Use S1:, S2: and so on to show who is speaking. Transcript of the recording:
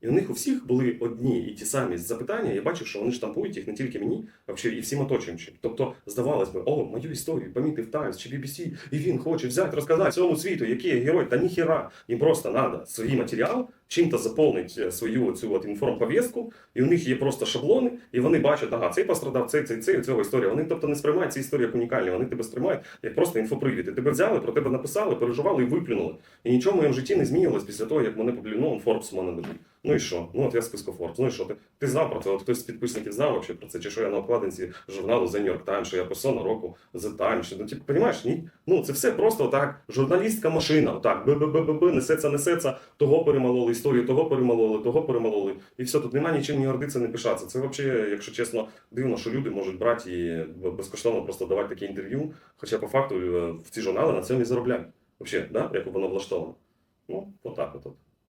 S1: І у них у всіх були одні і ті самі запитання. Я бачив, що вони штампують їх не тільки мені, а ще і всім оточуючим. Тобто, здавалось би, о, мою історію помітив Times чи BBC, і він хоче взяти, розказати всьому світу, який я герой, та ніхіра. Їм просто треба свій матеріал, чим-то заповнити свою цю от інформповістку, і у них є просто шаблони, і вони бачать, ага, цей пострадав, цей, цей, цей, цього історія. Вони тобто не сприймають ці історії як унікальні, вони тебе сприймають як просто інфопривід. І тебе взяли, про тебе написали, переживали і виплюнули. І нічого в моєму житті не змінилось після того, як мене публі... ну, Forbes мене. Ну і що? Ну от я списку Forbes. Ну і що? Ти, ти знав про це? От хтось з підписників знав вообще про це? Чи що я на обкладинці журналу The New York Times, що я персона року The Times? Ну, типу, розумієш, ні? Ну це все просто так. Журналістська машина. Отак, б-б-б-б, несеться, несеться, того перемололи історію, того перемололи, того перемололи. І все, тут немає нічим ні гордитися, не пишатися. Це взагалі, якщо чесно, дивно, що люди можуть брати і безкоштовно просто давати такі інтерв'ю. Хоча по факту е, в ці журнали на цьому і заробляють. Взагалі, да? як воно влаштовано. Ну, отак от. от.